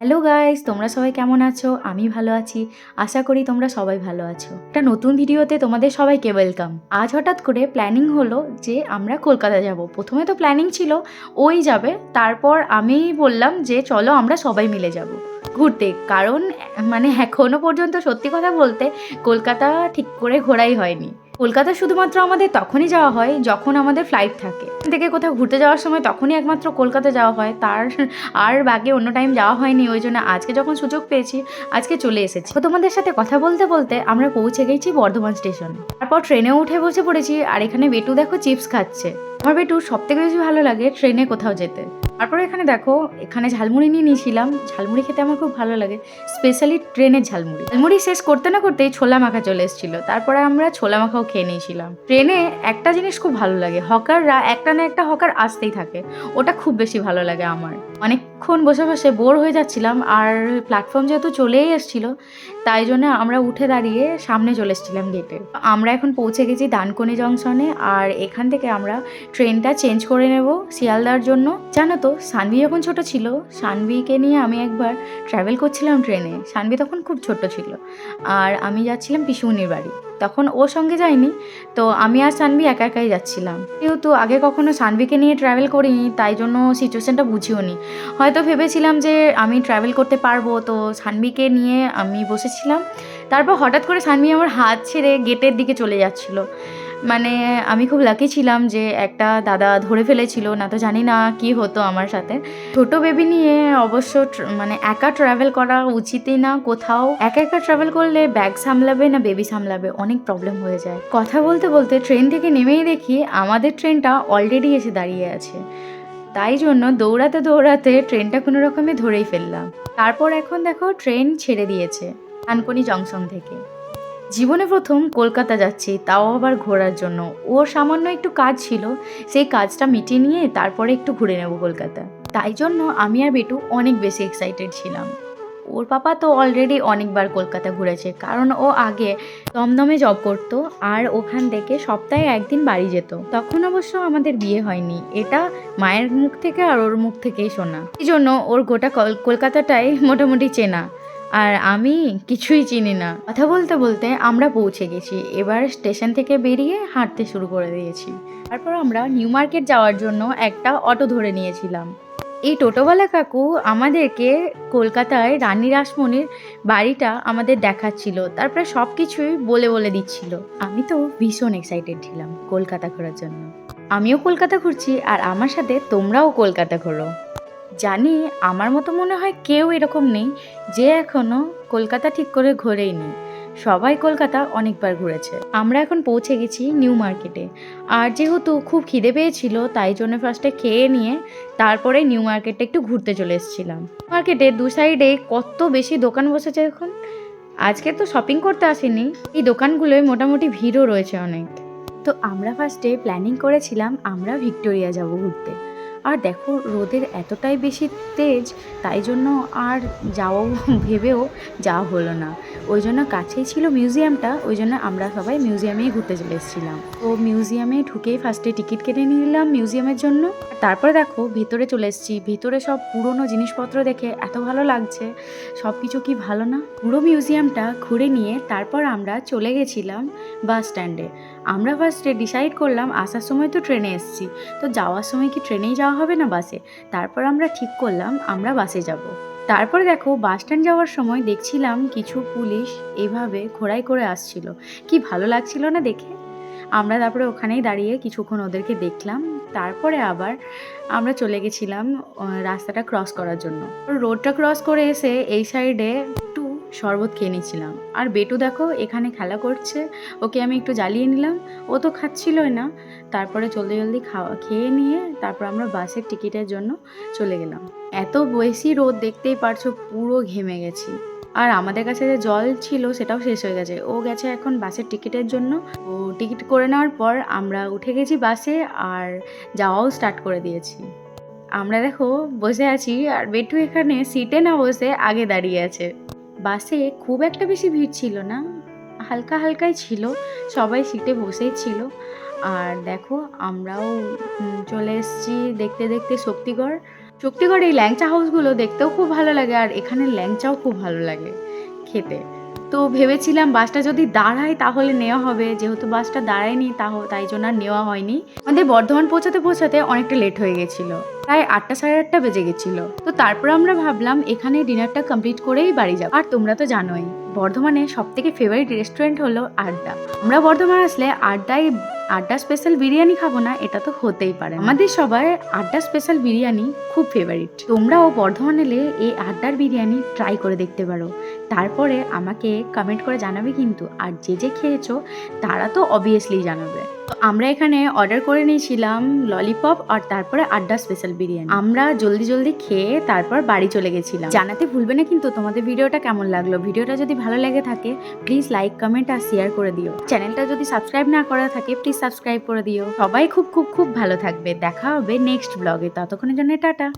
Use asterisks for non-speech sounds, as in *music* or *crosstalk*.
Hello guys তোমরা সবাই কেমন আছো? আমি ভালো আছি। আশা করি তোমরা সবাই ভালো আছো। একটা নতুন ভিডিওতে তোমাদের সবাইকে ওয়েলকাম আজ হঠাৎ করে প্ল্যানিং হলো যে আমরা কলকাতা যাব। প্রথমে তো প্ল্যানিং ছিল, ওই যাবে। তারপর আমি বললাম যে চলো আমরা সবাই মিলে যাব ঘুরতে। কারণ মানে এখনও পর্যন্ত সত্যি কথা বলতে কলকাতা ঠিক করে ঘোরাই হয়নি। কলকাতা শুধুমাত্র আমাদের তখনই যাওয়া হয় যখন আমাদের ফ্লাইট থাকে। থেকে কোথাও ঘুরতে যাওয়ার সময় তখনই একমাত্র কলকাতা যাওয়া হয়। তার, আর বাকি অন্য টাইম যাওয়া হয়নি, ওই জন্য আজকে যখন সুযোগ পেয়েছি, আজকে চলে এসেছি। তোমাদের সাথে কথা বলতে বলতে আমরা পৌঁছে গেছি বর্ধমান স্টেশন। তারপর ট্রেনে উঠে বসে পড়েছি, আর এখানে বেটু দেখো চিপস খাচ্ছে। আমার বেটু সব থেকে বেশি ভালো লাগে ট্রেনে কোথাও যেতে। তারপরে এখানে দেখো, এখানে ঝালমুড়ি নিয়ে নিয়েছিলাম। ঝালমুড়ি খেতে আমার খুব ভালো লাগে স্পেশালি ট্রেনের ঝালমুড়ি। ঝালমুড়ি শেষ করতে না করতেই ছোলা মাখা চলে এসেছিল। তারপরে আমরা ছোলা মাখাও খেয়ে নিয়েছিলাম। ট্রেনে একটা জিনিস খুব ভালো লাগে, হকাররা একটা না একটা হকার আসতেই থাকে। ওটা খুব বেশি ভালো লাগে আমার। অনেকক্ষণ বসে বসে বোর হয়ে যাচ্ছিলাম, আর প্ল্যাটফর্ম যেহেতু চলেই এসেছিল, তাই জন্য আমরা উঠে দাঁড়িয়ে সামনে চলে এসেছিলাম গেটে আমরা এখন পৌঁছে গেছি দানকনি জংশনে আর এখান থেকে আমরা ট্রেনটা চেঞ্জ করে নেব শিয়ালদার জন্য। জানো তো, সানভি যখন ছোট ছিল, সানভিকে নিয়ে আমি একবার ট্রাভেল করছিলাম ট্রেনে সানভি তখন খুব ছোট ছিল, আর আমি যাচ্ছিলাম পিসুমনির বাড়ি। তখন ও সঙ্গে যায়নি, তো আমি আর সানভি একা একাই যাচ্ছিলাম। যেহেতু আগে কখনো সানভিকে নিয়ে ট্রাভেল করিনি, তাই জন্য সিচুয়েশানটা বুঝিও নি হয়তো ভেবেছিলাম যে আমি ট্রাভেল করতে পারব, তো সানভিকে নিয়ে আমি বসেছিলাম। তারপর হঠাৎ করে সানভি আমার হাত ছেড়ে গেটের দিকে চলে যাচ্ছিল। মানে আমি খুব লাকি ছিলাম যে একটা দাদা ধরে ফেলেছিল, না তো জানি না কি হতো আমার সাথে। ছোট বেবি নিয়ে অবশ্য মানে একা ট্রাভেল করা উচিতই না, কোথাও। একা একা ট্রাভেল করলে ব্যাগ সামলাবে না বেবি সামলাবে, অনেক প্রবলেম হয়ে যায়। কথা বলতে বলতে ট্রেন থেকে নেমেই দেখি আমাদের ট্রেনটা অলরেডি এসে দাঁড়িয়ে আছে। তাই জন্য দৌড়াতে দৌড়াতে ট্রেনটা কোনো রকমে ধরেই ফেললাম। তারপর এখন দেখো ট্রেন ছেড়ে দিয়েছে আনকনি জংশন থেকে। জীবনে প্রথম কলকাতা যাচ্ছি, তাও আবার ঘোরার জন্য। ওর সামান্য একটু কাজ ছিল, সেই কাজটা মিটিয়ে নিয়ে তারপরে একটু ঘুরে নেব কলকাতা। তাই জন্য আমি আর বেটু অনেক বেশি এক্সাইটেড ছিলাম। ওর পাপা তো অলরেডি অনেকবার কলকাতা ঘুরেছে, কারণ ও আগে দমদমে জব করতো আর ওখান থেকে সপ্তাহে একদিন বাড়ি যেত। তখন অবশ্য আমাদের বিয়ে হয়নি, এটা মায়ের মুখ থেকে আর ওর মুখ থেকেই শোনা। এই জন্য ওর গোটা কল- কলকাতাটাই মোটামুটি চেনা। আর আমি কিছুই চিনি না। কথা বলতে বলতে আমরা পৌঁছে গেছি। এবার স্টেশন থেকে বেরিয়ে হাঁটতে শুরু করে দিয়েছি। তারপর আমরা নিউ মার্কেট যাওয়ার জন্য একটা অটো ধরে নিয়েছিলাম। এই টোটোওয়ালা কাকু আমাদেরকে কলকাতায় রানী রাসমণির বাড়িটা আমাদের দেখাচ্ছিল। তারপরে সব কিছুই বলে বলে দিচ্ছিল। আমি তো ভীষণ এক্সাইটেড ছিলাম কলকাতা ঘোরার জন্য। আমিও কলকাতা ঘুরছি আর আমার সাথে তোমরাও কলকাতা ঘোরো। জানি আমার মতো মনে হয় কেউ এরকম নেই যে এখনও কলকাতা ঠিক করে ঘোরেইনি। সবাই কলকাতা অনেকবার ঘুরেছে। আমরা এখন পৌঁছে গেছি নিউ মার্কেটে। আর যেহেতু খুব খিদে পেয়েছিল, তাই জন্য ফার্স্টে খেয়ে নিয়ে তারপরে নিউ মার্কেটে একটু ঘুরতে চলে এসেছিলাম। মার্কেটে দু সাইডে কত বেশি দোকান বসেছে এখন? আজকে তো শপিং করতে আসিনি। এই দোকানগুলোয় মোটামুটি ভিড়ও রয়েছে অনেক। তো আমরা ফার্স্টে প্ল্যানিং করেছিলাম আমরা ভিক্টোরিয়া যাব ঘুরতে। আর দেখো, রোদের এতটাই বেশি তেজ, তাই জন্য আর যাওয়াও, *laughs* ভেবেও যাওয়া হলো না। ওই জন্য কাছেই ছিল মিউজিয়ামটা, ওই জন্য আমরা সবাই মিউজিয়ামেই ঘুরতে চলে এসেছিলাম। তো মিউজিয়ামে ঢুকেই ফার্স্টে টিকিট কেটে নিলাম মিউজিয়ামের জন্য। তারপরে দেখো, ভিতরে চলে এসেছি। ভিতরে সব পুরনো জিনিসপত্র দেখে এত ভালো লাগছে। সব কিছু কি ভালো না? পুরো মিউজিয়ামটা ঘুরে নিয়ে তারপর আমরা চলে গেছিলাম বাস স্ট্যান্ডে। আমরা ফার্স্টে ডিসাইড করলাম, আসার সময় তো ট্রেনে এসেছি। তো যাওয়ার সময় কি ট্রেনেই যাওয়া হবে না বাসে তারপর আমরা ঠিক করলাম, আমরা বাসে যাব। তারপরে দেখো বাস স্ট্যান্ড যাওয়ার সময় দেখছিলাম কিছু পুলিশ এইভাবে ঘোড়াই করে আসছিল। কি ভালো লাগছিল না দেখে? আমরা তারপরে ওখানেই দাঁড়িয়ে কিছুক্ষণ ওদেরকে দেখলাম। তারপরে আবার আমরা চলে গেছিলাম রাস্তাটা ক্রস করার জন্য। রোডটা ক্রস করে এসে এই সাইডে শরবত খেয়ে নিয়েছিলাম। আর বেটু দেখো এখানে খেলা করছে, ওকে আমি একটু জ্বালিয়ে নিলাম। ও তো খাচ্ছিলই না। তারপরে জলদি জলদি খাওয়া, খেয়ে নিয়ে তারপর আমরা বাসের টিকিটের জন্য চলে গেলাম। এত বেশি রোদ দেখতেই পারছ, পুরো ঘেমে গেছি। আর আমাদের কাছে যে জল ছিল সেটাও শেষ হয়ে গেছে। ও গেছে এখন বাসের টিকিটের জন্য। ও টিকিট করে নেওয়ার পর আমরা উঠে গেছি বাসে আর যাওয়াও স্টার্ট করে দিয়েছি। আমরা দেখো বসে আছি আর বেটু এখানে সিটে না বসে আগে দাঁড়িয়ে আছে। বাসে খুব একটা বেশি ভিড় ছিল না। হালকা হালকাই ছিল, সবাই সিটে বসেই ছিল। আর দেখো, আমরাও চলে এসেছি দেখতে দেখতে শক্তিগড়। শক্তিগড় এই ল্যাংচা হাউসগুলো দেখতেও খুব ভালো লাগে, আর এখানে ল্যাংচাও খুব ভালো লাগে খেতে। তো ভেবেছিলাম বাসটা যদি দাঁড়ায় তাহলে নেওয়া হবে। যেহেতু বাসটা দাঁড়ায়নি তাহ, তাই জন্য আর নেওয়া হয়নি। আমাদের বর্ধমান পৌঁছাতে পৌঁছাতে অনেকটা লেট হয়ে গেছিল। প্রায় আটটা সাড়ে আটটা বেজে গেছিল। তো তারপর আমরা ভাবলাম, এখানে ডিনারটা কমপ্লিট করেই বাড়ি যাব। আর তোমরা তো জানোই, বর্ধমানে সব থেকে ফেভারিট রেস্টুরেন্ট হলো আড্ডা। আমরা বর্ধমান আসলে আড্ডায় আড্ডা স্পেশাল বিরিয়ানি খাব না, এটা তো হতেই পারে আমাদের সবাই আড্ডা স্পেশাল বিরিয়ানি খুব ফেভারিট তোমরাও বর্ধমান এলে এই আড্ডার বিরিয়ানি ট্রাই করে দেখতে পারো। তারপরে আমাকে কমেন্ট করে জানাবে কিন্তু, আর যে যে খেয়েছো, তারা তো অবভিয়াসলি জানাবে। আমরা এখানে অর্ডার করে নিয়েছিলাম ললিপপ আর তারপরে আড্ডা স্পেশাল বিরিয়ানি। আমরা জলদি জলদি খেয়ে তারপর বাড়ি চলে গেছিলাম। জানাতে ভুলবে না কিন্তু তোমাদের ভিডিওটা কেমন লাগল? ভিডিওটা যদি ভালো লেগে থাকে প্লিজ লাইক কমেন্ট আর শেয়ার করে দিও। চ্যানেলটা যদি সাবস্ক্রাইব না করা থাকে প্লিজ সাবস্ক্রাইব করে দিও। সবাই খুব খুব খুব ভালো থাকবে। দেখা হবে নেক্সট ব্লগে ততক্ষণের জন্য টাটা।